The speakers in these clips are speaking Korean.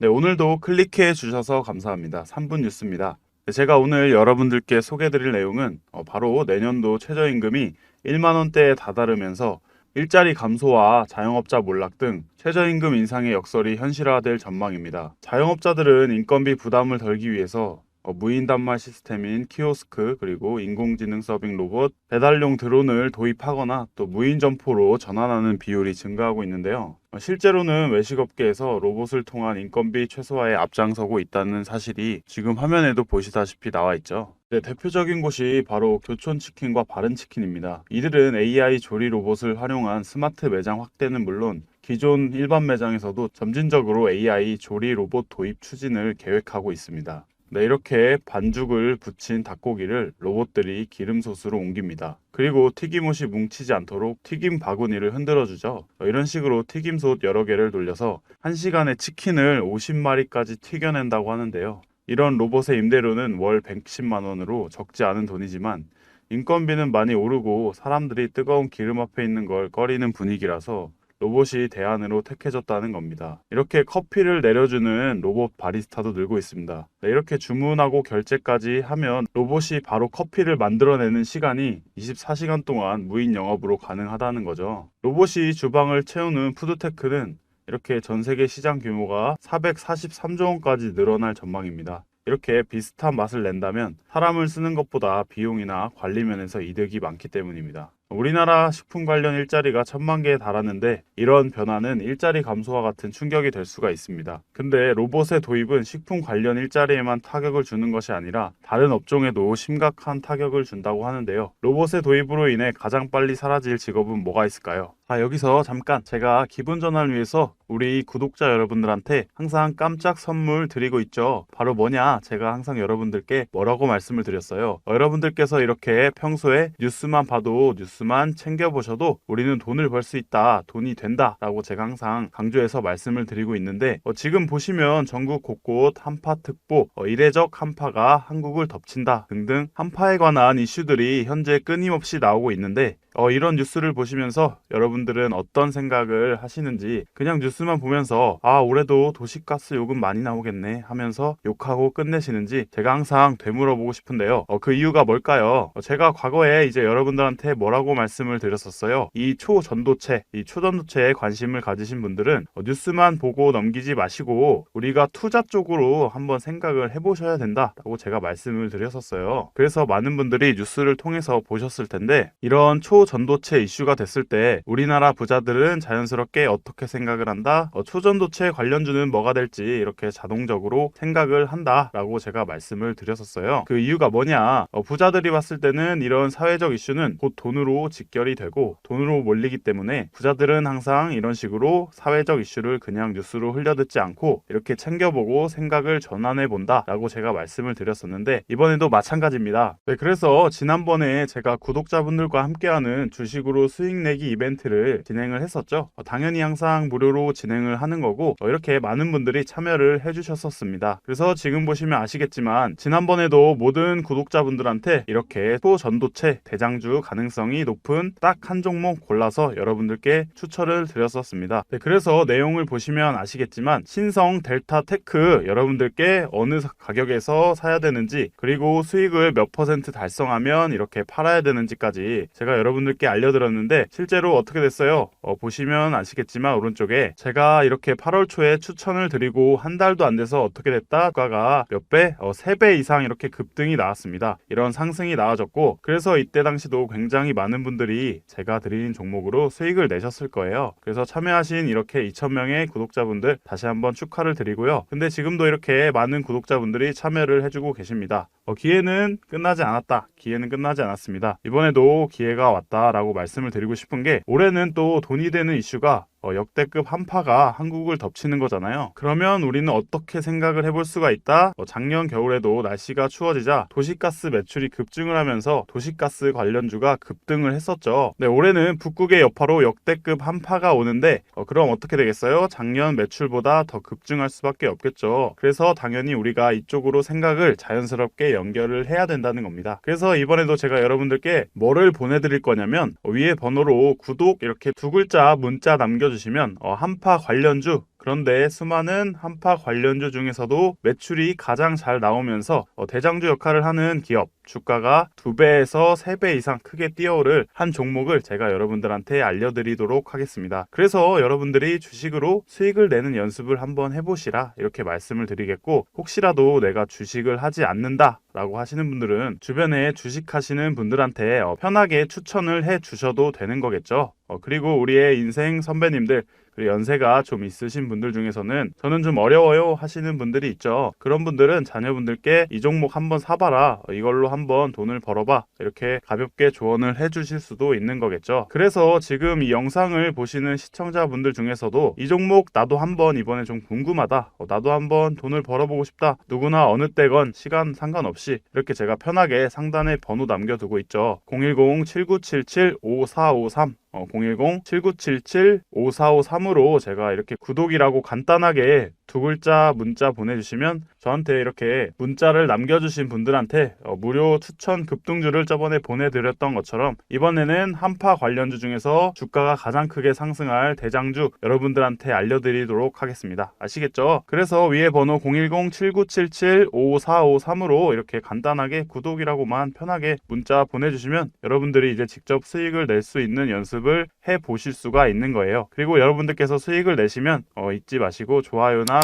네, 오늘도 클릭해 주셔서 감사합니다. 3분 뉴스입니다. 네, 제가 오늘 여러분들께 소개드릴 내용은 어, 바로 내년도 최저임금이 1만 원대에 다다르면서 일자리 감소와 자영업자 몰락 등 최저임금 인상의 역설이 현실화될 전망입니다. 자영업자들은 인건비 부담을 덜기 위해서 어, 무인 단말 시스템인 키오스크 그리고 인공지능 서빙 로봇, 배달용 드론을 도입하거나 또 무인 점포로 전환하는 비율이 증가하고 있는데요. 어, 실제로는 외식업계에서 로봇을 통한 인건비 최소화에 앞장서고 있다는 사실이 지금 화면에도 보시다시피 나와 있죠. 네, 대표적인 곳이 바로 교촌치킨과 바른치킨입니다. 이들은 AI 조리 로봇을 활용한 스마트 매장 확대는 물론 기존 일반 매장에서도 점진적으로 AI 조리 로봇 도입 추진을 계획하고 있습니다. 네, 이렇게 반죽을 붙인 닭고기를 로봇들이 기름솥으로 옮깁니다. 그리고 튀김옷이 뭉치지 않도록 튀김 바구니를 흔들어 주죠. 어, 이런 식으로 튀김솥 여러 개를 돌려서 1시간에 치킨을 50마리까지 튀겨낸다고 하는데요. 이런 로봇의 임대료는 월 110만 원으로 적지 않은 돈이지만 인건비는 많이 오르고 사람들이 뜨거운 기름 앞에 있는 걸 꺼리는 분위기라서 로봇이 대안으로 택해졌다는 겁니다. 이렇게 커피를 내려주는 로봇 바리스타도 늘고 있습니다. 네, 이렇게 주문하고 결제까지 하면 로봇이 바로 커피를 만들어내는 시간이 24시간 동안 무인 영업으로 가능하다는 거죠. 로봇이 주방을 채우는 푸드테크는 이렇게 전 세계 시장 규모가 443조 원까지 늘어날 전망입니다. 이렇게 비슷한 맛을 낸다면 사람을 쓰는 것보다 비용이나 관리 면에서 이득이 많기 때문입니다. 우리나라 식품 관련 일자리가 천만 개에 달하는데 이런 변화는 일자리 감소와 같은 충격이 될 수가 있습니다. 근데 로봇의 도입은 식품 관련 일자리에만 타격을 주는 것이 아니라 다른 업종에도 심각한 타격을 준다고 하는데요. 로봇의 도입으로 인해 가장 빨리 사라질 직업은 뭐가 있을까요? 자, 여기서 잠깐 제가 기분 전환을 위해서 우리 구독자 여러분들한테 항상 깜짝 선물 드리고 있죠. 바로 뭐냐? 제가 항상 여러분들께 뭐라고 말씀을 드렸어요. 어, 여러분들께서 이렇게 평소에 뉴스만 봐도 뉴 스만 챙겨보셔도 우리는 돈을 벌 수 있다, 돈이 된다 라고 제가 항상 강조해서 말씀을 드리고 있는데 어, 지금 보시면 전국 곳곳 한파특보, 어, 이례적 한파가 한국을 덮친다 등등 한파에 관한 이슈들이 현재 끊임없이 나오고 있는데 어, 이런 뉴스를 보시면서 여러분들은 어떤 생각을 하시는지 그냥 뉴스만 보면서 아 올해도 도시가스 요금 많이 나오겠네 하면서 욕하고 끝내시는지 제가 항상 되물어보고 싶은데요. 어, 그 이유가 뭘까요? 어, 제가 과거에 이제 여러분들한테 뭐라고 말씀을 드렸었어요. 이 초전도체, 이 초전도체에 관심을 가지신 분들은 어, 뉴스만 보고 넘기지 마시고 우리가 투자 쪽으로 한번 생각을 해보셔야 된다라고 제가 말씀을 드렸었어요. 그래서 많은 분들이 뉴스를 통해서 보셨을 텐데 이런 초 초전도체 이슈가 됐을 때 우리나라 부자들은 자연스럽게 어떻게 생각을 한다? 어, 초전도체 관련주는 뭐가 될지 이렇게 자동적으로 생각을 한다라고 제가 말씀을 드렸었어요. 그 이유가 뭐냐? 어, 부자들이 봤을 때는 이런 사회적 이슈는 곧 돈으로 직결이 되고 돈으로 몰리기 때문에 부자들은 항상 이런 식으로 사회적 이슈를 그냥 뉴스로 흘려듣지 않고 이렇게 챙겨보고 생각을 전환해 본다라고 제가 말씀을 드렸었는데 이번에도 마찬가지입니다. 네, 그래서 지난번에 제가 구독자분들과 함께하는 주식으로 수익 내기 이벤트를 진행을 했었죠. 어, 당연히 항상 무료로 진행을 하는 거고 어, 이렇게 많은 분들이 참여를 해주셨었습니다. 그래서 지금 보시면 아시겠지만 지난번에도 모든 구독자분들한테 이렇게 초전도체 대장주 가능성이 높은 딱 한 종목 골라서 여러분들께 추천을 드렸었습니다. 네, 그래서 내용을 보시면 아시겠지만 신성 델타 테크 여러분들께 어느 가격에서 사야 되는지 그리고 수익을 몇 퍼센트 달성하면 이렇게 팔아야 되는지까지 제가 여러분 들께 알려드렸는데 실제로 어떻게 됐어요? 어, 보시면 아시겠지만 오른쪽에 제가 이렇게 8월 초에 추천을 드리고 한 달도 안 돼서 어떻게 됐다? 가가 몇 배? 어, 3배 이상 이렇게 급등이 나왔습니다. 이런 상승이 나와졌고 그래서 이때 당시도 굉장히 많은 분들이 제가 드린 종목으로 수익을 내셨을 거예요. 그래서 참여하신 이렇게 2,000명의 구독자분들 다시 한번 축하를 드리고요. 근데 지금도 이렇게 많은 구독자분들이 참여를 해주고 계십니다. 어, 기회는 끝나지 않았다. 기회는 끝나지 않았습니다. 이번에도 기회가 왔다 라고 말씀을 드리고 싶은 게 올해는 또 돈이 되는 이슈가 어, 역대급 한파가 한국을 덮치는 거잖아요. 그러면 우리는 어떻게 생각을 해볼 수가 있다? 어, 작년 겨울에도 날씨가 추워지자 도시가스 매출이 급증을 하면서 도시가스 관련주가 급등을 했었죠. 네, 올해는 북극의 여파로 역대급 한파가 오는데 어, 그럼 어떻게 되겠어요? 작년 매출보다 더 급증할 수밖에 없겠죠. 그래서 당연히 우리가 이쪽으로 생각을 자연스럽게 연결을 해야 된다는 겁니다. 그래서 이번에도 제가 여러분들께 뭐를 보내드릴 거냐면 어, 위에 번호로 구독 이렇게 두 글자 문자 남겨 주시면 어, 한파 관련주 그런데 수많은 한파 관련주 중에서도 매출이 가장 잘 나오면서 어, 대장주 역할을 하는 기업 주가가 두 배에서 세배 이상 크게 뛰어오를 한 종목을 제가 여러분들한테 알려드리도록 하겠습니다. 그래서 여러분들이 주식으로 수익을 내는 연습을 한번 해보시라 이렇게 말씀을 드리겠고 혹시라도 내가 주식을 하지 않는다 라고 하시는 분들은 주변에 주식하시는 분들한테 어, 편하게 추천을 해 주셔도 되는 거겠죠. 어, 그리고 우리의 인생 선배님들 그리고 연세가 좀 있으신 분들 중에서는 저는 좀 어려워요 하시는 분들이 있죠. 그런 분들은 자녀분들께 이 종목 한번 사봐라. 어, 이걸로 한번 돈을 벌어봐. 이렇게 가볍게 조언을 해주실 수도 있는 거겠죠. 그래서 지금 이 영상을 보시는 시청자분들 중에서도 이 종목 나도 한번 이번에 좀 궁금하다. 어, 나도 한번 돈을 벌어보고 싶다. 누구나 어느 때건 시간 상관없이 이렇게 제가 편하게 상단에 번호 남겨두고 있죠. 010-7977-5453 어, 010-7977-5453으로 제가 이렇게 구독이라고 간단하게 두 글자 문자 보내주시면 저한테 이렇게 문자를 남겨주신 분들한테 어, 무료 추천 급등주를 저번에 보내드렸던 것처럼 이번에는 한파 관련주 중에서 주가가 가장 크게 상승할 대장주 여러분들한테 알려드리도록 하겠습니다. 아시겠죠? 그래서 위에 번호 010-7977-5453으로 이렇게 간단하게 구독이라고만 편하게 문자 보내주시면 여러분들이 이제 직접 수익을 낼 수 있는 연습을 해 보실 수가 있는 거예요. 그리고 여러분들께서 수익을 내시면 어, 잊지 마시고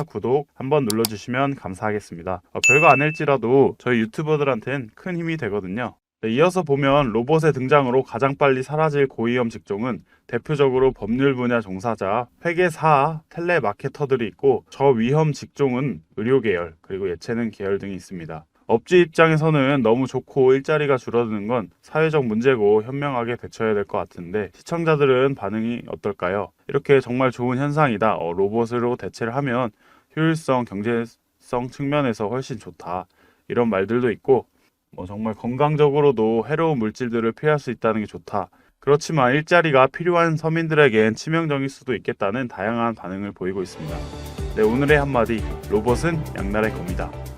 구독 한번 눌러주시면 감사하겠습니다. 어, 별거 아닐지라도 저희 유튜버들한텐 큰 힘이 되거든요. 네, 이어서 보면 로봇의 등장으로 가장 빨리 사라질 고위험 직종은 대표적으로 법률 분야 종사자, 회계사, 텔레마케터들이 있고 저위험 직종은 의료 계열, 그리고 예체능 계열 등이 있습니다. 업주 입장에서는 너무 좋고 일자리가 줄어드는 건 사회적 문제고 현명하게 대처해야 될 것 같은데 시청자들은 반응이 어떨까요? 이렇게 정말 좋은 현상이다. 어, 로봇으로 대체를 하면 효율성, 경제성 측면에서 훨씬 좋다. 이런 말들도 있고 뭐 정말 건강적으로도 해로운 물질들을 피할 수 있다는 게 좋다. 그렇지만 일자리가 필요한 서민들에겐 치명적일 수도 있겠다는 다양한 반응을 보이고 있습니다. 네, 오늘의 한마디 로봇은 양날의 검이다.